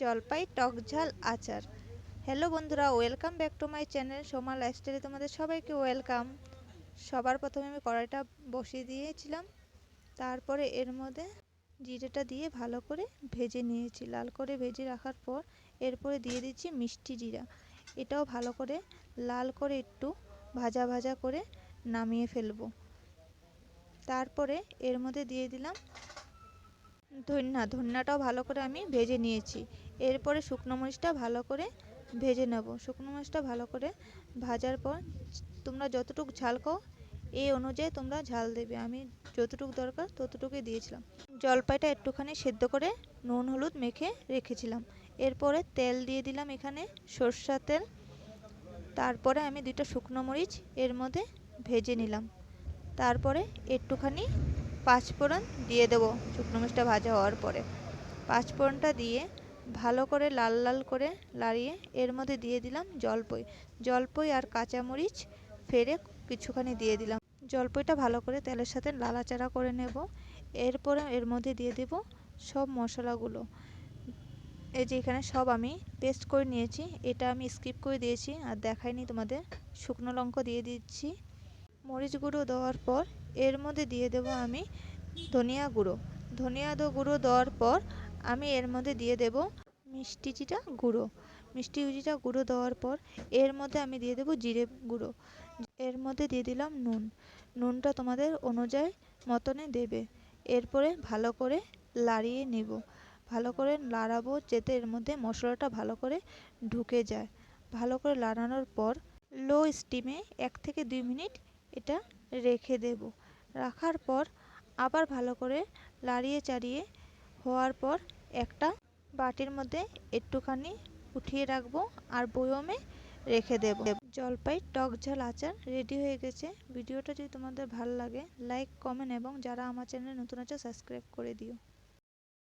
জলপাই, টক ঝাল, আচার। হ্যালো বন্ধুরা welcome back to my channel Soma লাইফস্টাইলে তোমাদের সবাইকে ওয়েলকাম সবার প্রথমে আমি কড়াইটা বসিয়ে দিয়েছিলাম। তারপরে এর মধ্যে জিরেটা দিয়ে ভালো করে ভেজে নিয়েছি। লাল করে ভেজে রাখার পর এরপরে দিয়ে দিচ্ছি মিষ্টি জিরা। এটাও ভালো করে লাল করে একটু ভাজা ভাজা করে নামিয়ে ফেলব। তারপরে এর মধ্যে দিয়ে দিলাম ধন্যা, ধন্যাটাও ভালো করে আমি ভেজে নিয়েছি। এরপরে শুকনো মরিচটা ভালো করে ভেজে নেব। শুকনো মরিচটা ভালো করে ভাজার পর তোমরা যতটুকু ঝাল খাও এই অনুযায়ী তোমরা ঝাল দেবে। আমি যতটুকু দরকার ততটুকুই দিয়েছিলাম। জলপাইটা একটুখানি সেদ্ধ করে নুন, হলুদ মেখে রেখেছিলাম। এরপরে তেল দিয়ে দিলাম এখানে সর্ষা তেল। তারপরে আমি দুটো শুকনো মরিচ এর মধ্যে ভেজে নিলাম। তারপরে একটুখানি পাঁচফোড়ন দিয়ে দেবো শুকনো মরিচটা ভাজা হওয়ার পরে। পাঁচফোড়নটা দিয়ে ভালো করে লাল লাল করে লাড়িয়ে এর মধ্যে দিয়ে দিলাম জলপই। জলপই আর কাঁচামরিচ ফেরে কিছুখানি দিয়ে দিলাম। জলপইটা ভালো করে তেলের সাথে লালাচাড়া করে নেব। এরপরে এর মধ্যে দিয়ে দেব সব মশলাগুলো। এই যে এখানে সব আমি পেস্ট করে নিয়েছি। এটা আমি স্কিপ করে দিয়েছি আর দেখাইনি তোমাদের। শুকনো লঙ্কা দিয়ে দিচ্ছি। মরিচ গুঁড়ো দেওয়ার পর, এর মধ্যে দিয়ে দেব আমি ধনিয়া গুঁড়ো। ধনিয়া গুঁড়ো দেওয়ার পর, আমি এর মধ্যে দিয়ে দেব মিষ্টি জিরা গুঁড়ো। মিষ্টি জিরা গুঁড়ো দেওয়ার পর, এর মধ্যে আমি দিয়ে দেব জিরে গুঁড়ো। এর মধ্যে দিয়ে দিলাম নুন। নুনটা তোমাদের অনুযায়ী মতনে দেবে। এরপরে ভালো করে লাড়িয়ে নেব। ভালো করে লাড়াবো যাতে এর মধ্যে মশলাটা ভালো করে ঢুকে যায়। ভালো করে লাড়ানোর পর লো স্টিমে এক থেকে দুই মিনিট এটা রেখে দেব। রাখার পর আবার ভালো করে লাড়িয়ে চাড়িয়ে হওয়ার পর একটা বাটির মধ্যে একটুখানি উঠিয়ে রাখব আর বয়মে রেখে দেব। জলপাই টক ঝাল আচার রেডি হয়ে গেছে। ভিডিওটা যদি তোমাদের ভালো লাগে, লাইক, কমেন্ট এবং যারা আমার চ্যানেলে নতুন আছে, সাবস্ক্রাইব করে দিও।